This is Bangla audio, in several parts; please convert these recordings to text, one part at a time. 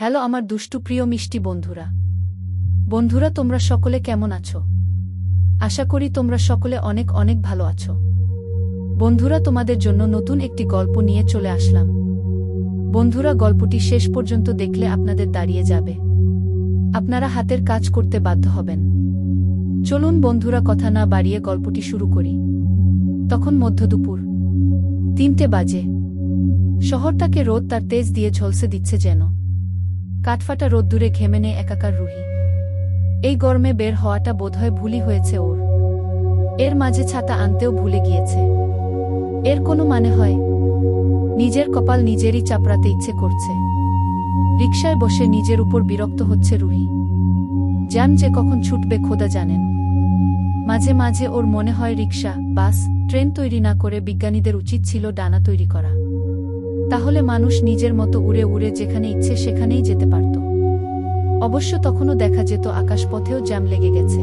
হ্যালো আমার দুষ্টু প্রিয় মিষ্টি বন্ধুরা। বন্ধুরা, তোমরা সকলে কেমন আছো? আশা করি তোমরা সকলে অনেক অনেক ভালো আছো। বন্ধুরা, তোমাদের জন্য নতুন একটি গল্প নিয়ে চলে আসলাম। বন্ধুরা, গল্পটি শেষ পর্যন্ত দেখলে আপনাদের দাঁড়িয়ে যাবে। আপনারা হাতের কাজ করতে বাধ্য হবেন। চলুন বন্ধুরা, কথা না বাড়িয়ে গল্পটি শুরু করি। তখন মধ্যদুপুর তিনটে বাজে। শহরটাকে রোদ তার তেজ দিয়ে ঝলসে দিচ্ছে যেন। কাঠফাটা রোদ্দুরে ঘেমে নেয় একাকার রুহি। এই গরমে বের হওয়াটা বোধহয় ভুলই হয়েছে ওর। এর মাঝে ছাতা আনতেও ভুলে গিয়েছে। এর কোনো মানে হয়? নিজের কপাল নিজেরই চাপড়াতে ইচ্ছে করছে। রিকশায় বসে নিজের উপর বিরক্ত হচ্ছে রুহি। যান যে কখন ছুটবে খোদা জানেন। মাঝে মাঝে ওর মনে হয় রিকশা, বাস, ট্রেন তৈরি না করে বিজ্ঞানীদের উচিত ছিল ডানা তৈরি করা। তাহলে মানুষ নিজের মতো উড়ে উড়ে যেখানে ইচ্ছে সেখানেই যেতে পারত। অবশ্য তখনও দেখা যেত আকাশপথেও জ্যাম লেগে গেছে।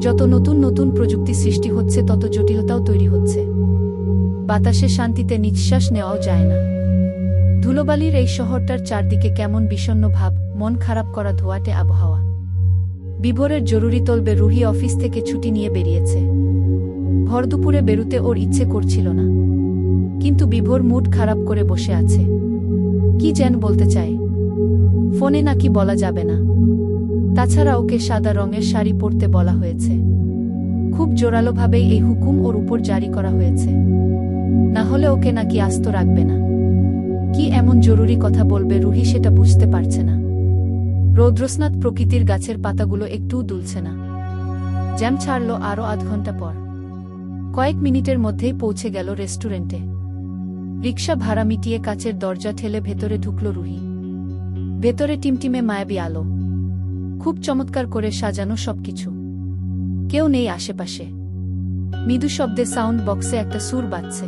যত নতুন নতুন প্রযুক্তি সৃষ্টি হচ্ছে, তত জটিলতাও তৈরি হচ্ছে। বাতাসে শান্তিতে নিঃশ্বাস নেওয়াও যায় না। ধুলোবালির এই শহরটার চারদিকে কেমন বিষণ্ণ ভাব, মন খারাপ করা ধোয়াটে আবহাওয়া। বিভোরের জরুরি তলবে রুহি অফিস থেকে ছুটি নিয়ে বেরিয়েছে। ভর দুপুরে বেরুতে ওর ইচ্ছে করছিল না। কিন্তু বিভোর মুড খারাপ করে বসে আছে। কি যেন বলতে চায় ফোনে নাকি বলা যাবে না। তাছাড়া ওকে সাদা রঙের শাড়ি পরতে বলা হয়েছে। খুব জোরালোভাবেই এই হুকুম ওর উপর জারি করা হয়েছে। না হলে ওকে নাকি আস্ত রাখবে না। কি এমন জরুরি কথা বলবে রুহি সেটা বুঝতে পারছে না। রৌদ্রস্নাত প্রকৃতির গাছের পাতাগুলো একটুও দুলছে না। জ্যাম ছাড়ল আরও আধ ঘণ্টা পর। কয়েক মিনিটের মধ্যেই পৌঁছে গেল রেস্টুরেন্টে। রিক্সা ভাড়া মিটিয়ে কাচের দরজা ঠেলে ভেতরে ঢুকল রুহি। ভেতরে টিমটিমে মায়াবী আলো। খুব চমৎকার করে সাজানো সবকিছু। কেউ নেই আশেপাশে। মৃদু শব্দে সাউন্ড বক্সে একটা সুর বাজছে।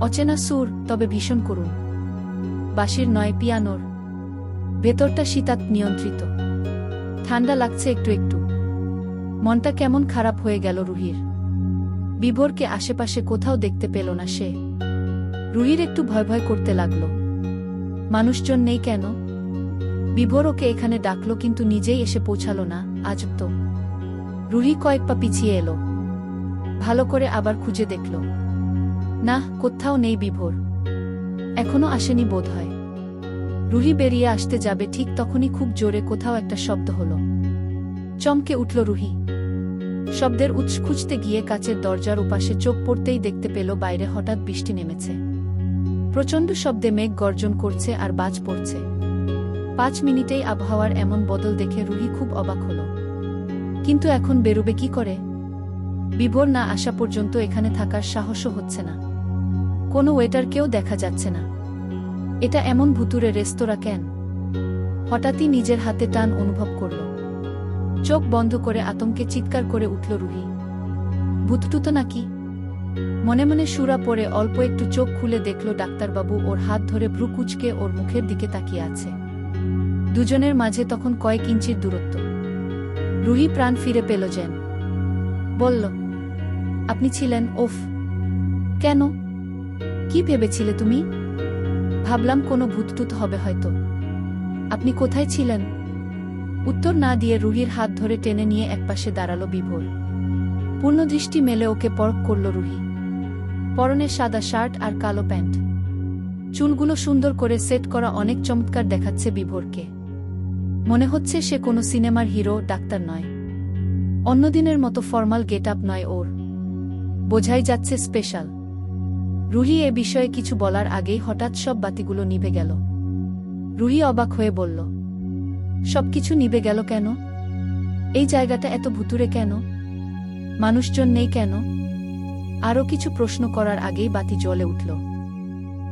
অচেনা সুর, তবে ভীষণ করুন বাঁশির নয়, পিয়ানোর। ভেতরটা শীতাত নিয়ন্ত্রিত। ঠান্ডা লাগছে একটু একটু। মনটা কেমন খারাপ হয়ে গেল রুহির। বিভোরকে আশেপাশে কোথাও দেখতে পেল না সে। রুহির একটু ভয় ভয় করতে লাগল। মানুষজন নেই কেন? বিভোর ওকে এখানে ডাকল কিন্তু নিজেই এসে পৌঁছালো না আজ তো। রুহি কয়েক পা পিছিয়ে এলো। ভালো করে আবার খুঁজে দেখল। না, কোথাও নেই বিভোর। এখনও আসেনি বোধ হয়। রুহি বেরিয়ে আসতে যাবে ঠিক তখনই খুব জোরে কোথাও একটা শব্দ হল। চমকে উঠল রুহি। শব্দের উৎস খুঁজতে গিয়ে কাচের দরজার উপাশে চোখ পড়তেই দেখতে পেল বাইরে হঠাৎ বৃষ্টি নেমেছে। প্রচণ্ড শব্দে মেঘ গর্জন করছে আর বাজ পড়ছে। পাঁচ মিনিটেই আবহাওয়ার এমন বদল দেখে রুহি খুব অবাক হল। কিন্তু এখন বেরোবে কি করে? বিভোর না আসা পর্যন্ত এখানে থাকার সাহসও হচ্ছে না। কোনো ওয়েটারকেও দেখা যাচ্ছে না। এটা এমন ভুতুরে রেস্তোরাঁ কেন? হঠাৎই নিজের হাতে টান অনুভব করল। চোখ বন্ধ করে আতঙ্কে চিৎকার করে উঠল রুহি। ভূতটুতো নাকি? মনে মনে সুরা পরে অল্প একটু চোখ খুলে দেখল ডাক্তারবাবু ওর হাত ধরে ভ্রু কুচকে ওর মুখের দিকে তাকিয়ে আছে। দুজনের মাঝে তখন কয়েক ইঞ্চির দূরত্ব। রুহি প্রাণ ফিরে পেল যেন। বলল, আপনি ছিলেন, ওফ। কেন? কি ভেবেছিলে তুমি? ভাবলাম কোনো ভূতটুত হবে হয়তো। আপনি কোথায় ছিলেন? উত্তর না দিয়ে রুহির হাত ধরে টেনে নিয়ে একপাশে দাঁড়াল বিভোর। পূর্ণ দৃষ্টি মেলে ওকে পরখ করল রুহি। পরনে সাদা শার্ট আর কালো প্যান্ট। চুলগুলো সুন্দর করে সেট করা অনেক চমৎকার দেখাচ্ছে বিভোরকে। মনে হচ্ছে সে কোনো সিনেমার হিরো, ডাক্তার নয়। অন্যদিনের মতো ফর্মাল গেট আপ নয় ওর। বোঝাই যাচ্ছে স্পেশাল। রুহি এ বিষয়ে কিছু বলার আগেই হঠাৎ সব বাতিগুলো নিভে গেল। রুহি অবাক হয়ে বলল, সবকিছু নিভে গেল কেন? এই জায়গাটা এত ভুতুরে কেন? মানুষজন নেই কেন? আরও কিছু প্রশ্ন করার আগেই বাতি জ্বলে উঠল।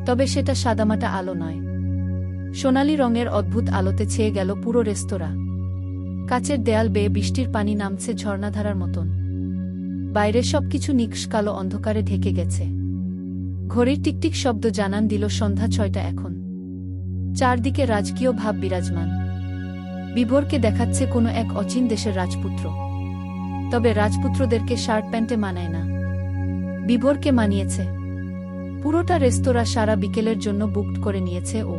তবে সেটা সাদামাটা আলো নয়। সোনালি রঙের অদ্ভুত আলোতে ছেয়ে গেল পুরো রেস্তোরাঁ। কাচের দেয়াল বেয়ে বৃষ্টির পানি নামছে ঝর্ণাধারার মতন। বাইরে সবকিছু নিকশ কালো অন্ধকারে ঢেকে গেছে। ঘড়ির টিকটিক শব্দ জানান দিল সন্ধ্যা ছয়টা এখন। চারদিকে রাজকীয় ভাব বিরাজমান। বিভোরকে দেখাচ্ছে কোনো এক অচিন দেশের রাজপুত্র। তবে রাজপুত্রদেরকে শার্ট প্যান্টে মানায় না। বিভোরকে মানিয়েছে। পুরোটা রেস্তোরাঁ সারা বিকেলের জন্য বুকড করে নিয়েছে ও।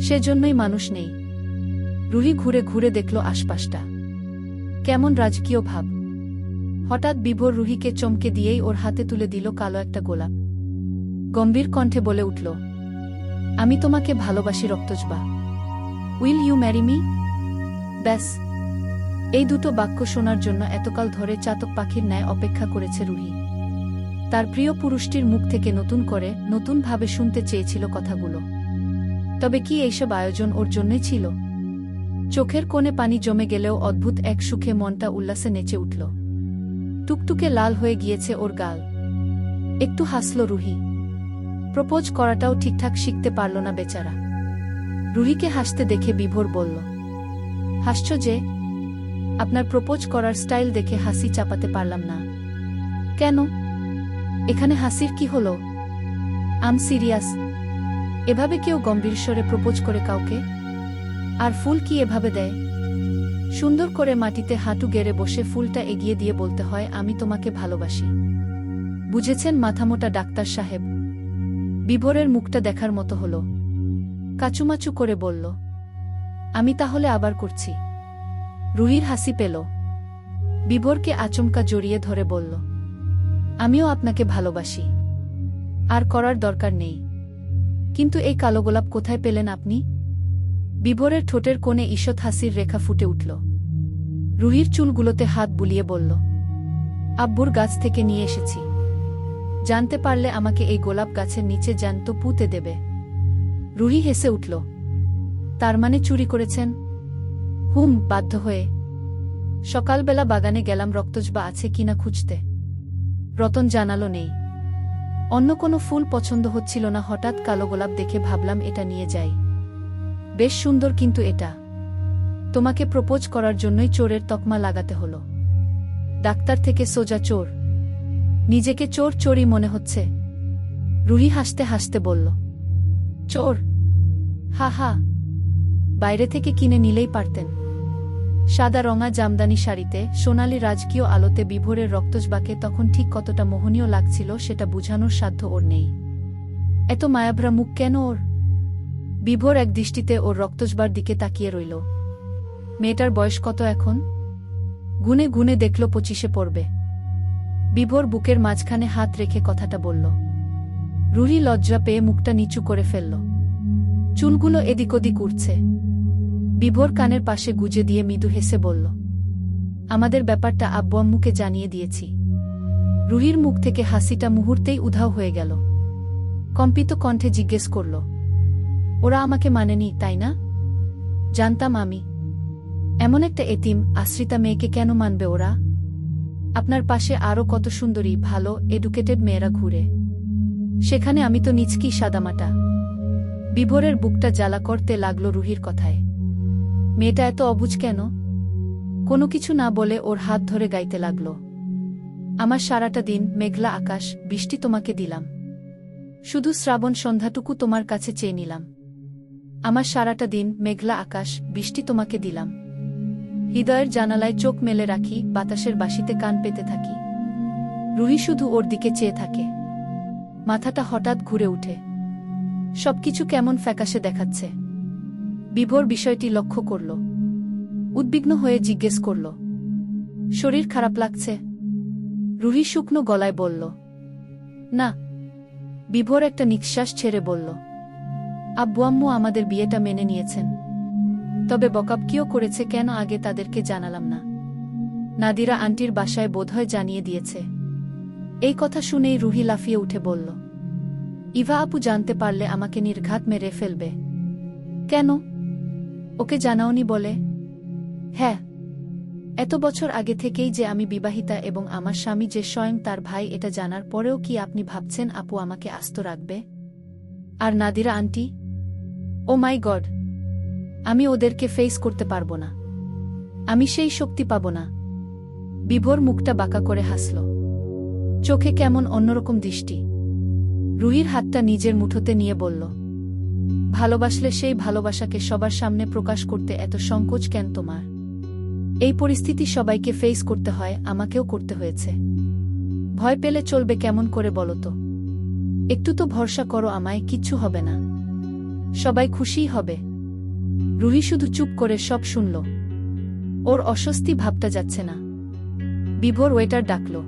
সেজন্যই মানুষ নেই। রুহি ঘুরে ঘুরে দেখল আশপাশটা। কেমন রাজকীয় ভাব। হঠাৎ বিভোর রুহিকে চমকে দিয়েই ওর হাতে তুলে দিল কালো একটা গোলাপ। গম্ভীর কণ্ঠে বলে উঠল, আমি তোমাকে ভালোবাসি রক্তজবা। Will you marry me? ব্যাস। এই দুটো বাক্য শোনার জন্য এতকাল ধরে চাতক পাখির ন্যায় অপেক্ষা করেছে রুহি। তার প্রিয় পুরুষটির মুখ থেকে নতুন করে, নতুনভাবে শুনতে চেয়েছিল কথাগুলো। তবে কি এইসব আয়োজন ওর জন্যই ছিল? চোখের কোণে পানি জমে গেলেও অদ্ভুত এক সুখে মনটা উল্লাসে নেচে উঠল। টুকটুকে লাল হয়ে গিয়েছে ওর গাল। একটু হাসল রুহি। প্রপোজ করাটাও ঠিকঠাক শিখতে পারল না বেচারা। রুহিকে হাসতে দেখে বিভোর বলল, হাসছ যে আপনার প্রপোজ করার স্টাইল দেখে হাসি চাপাতে পারলাম না। কেন? এখানে হাসির কি হলো? আম সিরিয়াস এভাবে কেউ গম্ভীর স্বরে প্রপোজ করে কাউকে? আর ফুল কি এভাবে দেয়? সুন্দর করে মাটিতে হাঁটু গেড়ে বসে ফুলটা এগিয়ে দিয়ে বলতে হয়, আমি তোমাকে ভালোবাসি। বুঝেছেন মাথামোটা ডাক্তার সাহেব? বিভোরের মুখটা দেখার মতো হল। কাচুমাচু করে বলল, আমি তাহলে আবার করছি। রুহির হাসি পেল। বিভোরকে আচমকা জড়িয়ে ধরে বলল, আমিও আপনাকে ভালোবাসি। আর করার দরকার নেই। কিন্তু এই কালো গোলাপ কোথায় পেলেন আপনি? বিভোরের ঠোঁটের কোণে ঈষৎ হাসির রেখা ফুটে উঠল। রুহির চুলগুলোতে হাত বুলিয়ে বলল, আব্বুর গাছ থেকে নিয়ে এসেছি। জানতে পারলে আমাকে এই গোলাপ গাছের নিচে জ্যান্ত পুঁতে দেবে। রুহি হেসে উঠল, তার মানে চুরি করেছেন? হুম, বাধ্য হয়ে। সকালবেলা বাগানে গেলাম, রক্তজবা আছে কিনা খুঁজতে। রতন জানালো নেই। অন্য কোনো ফুল পছন্দ হচ্ছিল না, হঠাৎ কালো গোলাপ দেখে ভাবলাম এটা নিয়ে যাই। বেশ সুন্দর কিন্তু এটা। তোমাকে প্রপোজ করার জন্যই চোরের তকমা লাগাতে হলো। ডাক্তার থেকে সোজা চোর। নিজেকে চোর চোরই মনে হচ্ছে। রুহি হাসতে হাসতে বলল, চোর। হা হা। বাইরে থেকে কিনে নিলেই পারতেন। সাদা রঙা জামদানি শাড়িতে, সোনালি রাজকীয় আলোতে বিভোরের রক্তজবাকে তখন ঠিক কতটা মোহনীয় লাগছিল সেটা বুঝানোর সাধ্য ওর নেই। এত মায়াভরা মুখ কেন ওর? বিভোর এক দৃষ্টিতে ওর রক্তজবার দিকে তাকিয়ে রইল। মেয়েটার বয়স কত এখন? গুনে গুনে দেখল পঁচিশে পড়বে। বিভোর বুকের মাঝখানে হাত রেখে কথাটা বলল। রুহি লজ্জা পেয়ে মুখটা নিচু করে ফেলল। চুলগুলো এদিক ওদিক উঠছে বিভোর কানের পাশে গুজে দিয়ে মৃদু হেসে বলল, আমাদের ব্যাপারটা আব্বু আম্মুকে জানিয়ে দিয়েছি। রুহির মুখ থেকে হাসিটা মুহূর্তেই উধাও হয়ে গেল। কম্পিত কণ্ঠে জিজ্ঞেস করল, ওরা আমাকে মানেনি, তাই না? জানতাম আমি। এমন একটা এতিম, আশ্রিতা মেয়েকে কেন মানবে ওরা? আপনার পাশে আরও কত সুন্দরী, ভালো এডুকেটেড মেয়েরা ঘুরে। সেখানে আমি তো নিচকি সাদামাটা? বিভোরের বুকটা জ্বালা করতে লাগল রুহির কথায়। মেয়েটা এত অবুজ কেন? কোনো কিছু না বলে ওর হাত ধরে গাইতে লাগল। আমার সারাটা দিন মেঘলা আকাশ, বৃষ্টি তোমাকে দিলাম। শুধু শ্রাবণ সন্ধ্যাটুকু তোমার কাছে চেয়ে নিলাম। আমার সারাটা দিন মেঘলা আকাশ, বৃষ্টি তোমাকে দিলাম। হৃদয়ের জানালায় চোখ মেলে রাখি, বাতাসের বাসিতে কান পেতে থাকি। রুহি শুধু ওর দিকে চেয়ে থাকে। মাথাটা হঠাৎ ঘুরে উঠে। সবকিছু কেমন ফ্যাকাশে দেখাচ্ছে। বিভোর বিষয়টি লক্ষ্য করল। উদ্বিগ্ন হয়ে জিজ্ঞেস করল, শরীর খারাপ লাগছে? রুহি শুকনো গলায় বলল, না। বিভোর একটা নিঃশ্বাস ছেড়ে বলল, আব্বু আম্মু আমাদের বিয়েটা মেনে নিয়েছেন। তবে বকাবকিও করেছে কেন আগে তাদেরকে জানালাম না? নাদিরা আন্টির বাসায় বোধহয় জানিয়ে দিয়েছে। এই কথা শুনেই রুহি লাফিয়ে উঠে বলল, ইভা আপু জানতে পারলে আমাকে নির্ঘাত মেরে ফেলবে। কেন? ওকে জানাওনি বলে হ্যাঁ এত বছর আগে থেকেই যে আমি বিবাহিতা এবং আমার স্বামী যে স্বয়ং তার ভাই এটা জানার পরেও কি আপনি ভাবছেন আপু আমাকে আস্ত রাখবে? আর Nadira aunty, oh my god, আমি ওদেরকে ফেস করতে পারব না। আমি সেই শক্তি পাব না। বিভোর মুখটা বাঁকা করে হাসল। চোখে কেমন অন্যরকম দৃষ্টি। রুহির হাতটা নিজের মুঠোতে নিয়ে বলল ভালোবাসলে সেই ভালোবাসাকে সবার সামনে প্রকাশ করতে এত সংকোচ কেন তোমার? এই পরিস্থিতি সবাইকে ফেস করতে হয়, আমাকেও করতে হয়েছে। ভয় পেলে চলবে কেমন করে বলো তো? একটু তো ভরসা করো আমায়, কিচ্ছু হবে না। সবাই খুশিই হবে। রুহি শুধু চুপ করে সব শুনল। ওর অস্বস্তি ভাবটা যাচ্ছে না। বিভোর ওয়েটার ডাকল।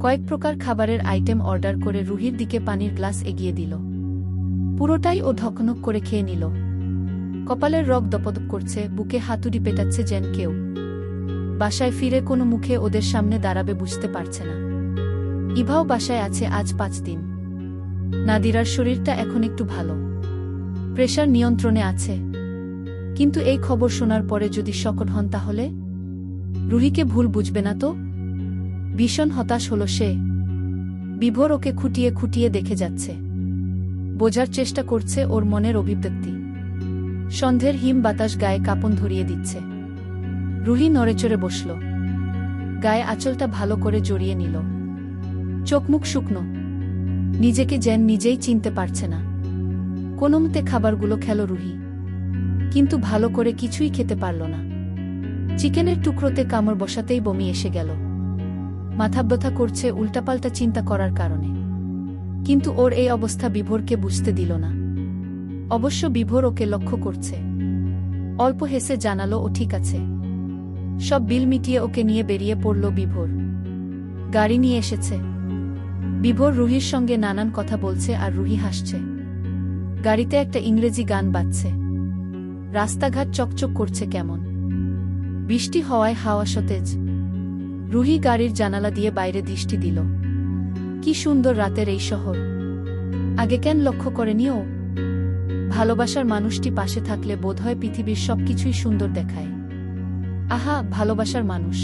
কয়েক প্রকার খাবারের আইটেম অর্ডার করে রুহির দিকে পানির গ্লাস এগিয়ে দিল। পুরোটাই ও ধকনক করে খেয়ে নিল। কপালের রগ দপদপ করছে, বুকে হাতুড়ি পেটাচ্ছে যেন কেউ। বাসায় ফিরে কোনো মুখে ওদের সামনে দাঁড়াবে বুঝতে পারছে না। ইভাও বাসায় আছে আজ পাঁচ দিন। নাদিরার শরীরটা এখন একটু ভালো। প্রেশার নিয়ন্ত্রণে আছে। কিন্তু এই খবর শোনার পরে যদি শকট হন তাহলে? রুহিকে ভুল বুঝবে না তো? ভীষণ হতাশ হল সে। বিভোর ওকে খুঁটিয়ে খুঁটিয়ে দেখে যাচ্ছে। বোঝার চেষ্টা করছে ওর মনের অভিব্যক্তি। সন্ধ্যের হিম বাতাস গায়ে কাপন ধরিয়ে দিচ্ছে। রুহি নড়েচড়ে বসল। গায়ে আঁচলটা ভালো করে জড়িয়ে নিল। চোখমুখ শুকনো। নিজেকে যেন নিজেই চিনতে পারছে না। কোনোমতে খাবারগুলো খেল রুহি। কিন্তু ভালো করে কিছুই খেতে পারল না। চিকেনের টুকরোতে কামড় বসাতেই বমি এসে গেল। মাথা ব্যথা করছে উল্টাপাল্টা চিন্তা করার কারণে। কিন্তু ওর এই অবস্থা বিভোরকে বুঝতে দিল না। অবশ্য বিভোর ওকে লক্ষ্য করছে। অল্প হেসে জানালো, ও ঠিক আছে। সব বিল মিটিয়ে ওকে নিয়ে বেরিয়ে পড়ল বিভোর। গাড়ি নিয়ে এসেছে। বিভোর রুহির সঙ্গে নানান কথা বলছে আর রুহি হাসছে। গাড়িতে একটা ইংরেজি গান বাজছে। রাস্তাঘাট চকচক করছে কেমন। বৃষ্টি হওয়ায় হাওয়া সতেজ। রুহি গাড়ির জানালা দিয়ে বাইরে দৃষ্টি দিল। কি সুন্দর রাতের এই শহর। আগে কেন লক্ষ্য করেনি ও ভালোবাসার মানুষটি পাশে থাকলে বোধহয় পৃথিবীর সবকিছুই সুন্দর দেখায়। আহা, ভালোবাসার মানুষ।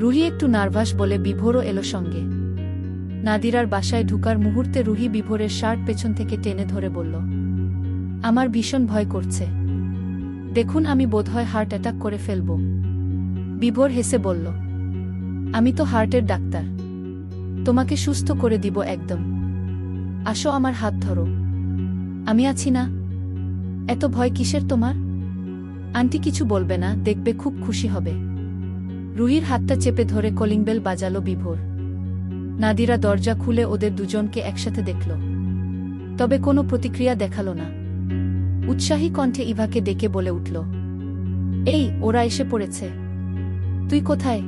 রুহি একটু নার্ভাস বলে বিভোরও এলো সঙ্গে। নাদিরার বাসায় ঢুকার মুহূর্তে রুহি বিভোরের শার্ট পেছন থেকে টেনে ধরে বলল, আমার ভীষণ ভয় করছে। দেখুন আমি বোধহয় হার্ট অ্যাটাক করে ফেলব। বিভোর হেসে বলল, আমি তো হার্টের ডাক্তার। তোমাকে সুস্থ করে দিব একদম। আসো আমার হাত ধরো। আমি আছি না? এত ভয় কিসের তোমার? আন্টি কিছু বলবে না, দেখবে খুব খুশি হবে। রুহির হাতটা চেপে ধরে কলিং বেল বাজালো বিভোর। নাদিরা দরজা খুলে ওদের দুজনকে একসাথে দেখল। তবে কোনো প্রতিক্রিয়া দেখাল না। উৎসাহী কণ্ঠে ইভাকে ডেকে বলে উঠল, এই, ওরা এসে পড়েছে। তুই কোথায়?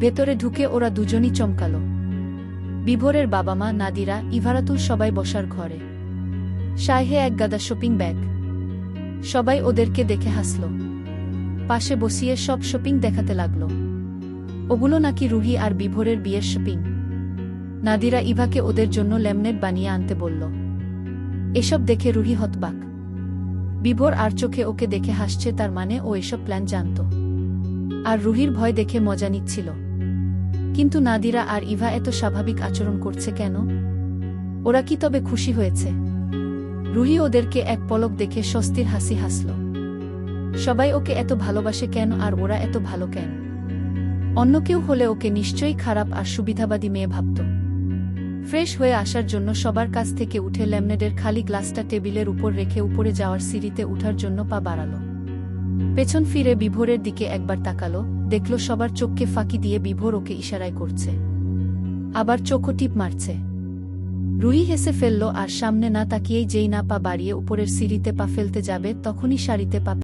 ভেতরে ঢুকে ওরা দুজনই চমকাল। বিভোরের বাবা মা নাদিরা ইভারাতুল সবাই বসার ঘরে। শাহে এক গাদা শপিং ব্যাগ। সবাই ওদেরকে দেখে হাসল। পাশে বসিয়ে সব শপিং দেখাতে লাগল। ওগুলো নাকি রুহি আর বিভোরের বিয়ের শপিং। নাদিরা ইভাকে ওদের জন্য ল্যামনেট বানিয়ে আনতে বলল। এসব দেখে রুহি হতবাক। বিভোর আর চোখে ওকে দেখে হাসছে তার মানে ও এসব প্ল্যান জানত। আর রুহির ভয় দেখে মজা নিচ্ছিল। কিন্তু নাদিরা আর ইভা এত স্বাভাবিক আচরণ করছে কেন? ওরা কি তবে খুশি হয়েছে? রুহি ওদেরকে এক পলক দেখে স্বস্তির হাসি হাসল। সবাই ওকে এত ভালোবাসে কেন আর ওরা এত ভালো কেন? অন্য কেউ হলে ওকে নিশ্চয়ই খারাপ আর সুবিধাবাদী মেয়ে ভাবত। ফ্রেশ হয়ে আসার জন্য সবার কাছ থেকে উঠে ল্যামনেডের খালি গ্লাসটা টেবিলের উপর রেখে উপরে যাওয়ার সিঁড়িতে উঠার জন্য পা বাড়াল। পেছন ফিরে বিভোরের দিকে একবার তাকালো দেখল সবার চোখকে ফাঁকি দিয়ে বিভোর ওকে ইশারায় করছে। আবার চোখও টিপ মারছে। রুহি হেসে ফেলল, আর সামনে না তাকিয়েই যেই না পা বাড়িয়ে উপরের সিঁড়িতে পা ফেলতে যাবে, তখনই শাড়িতে পা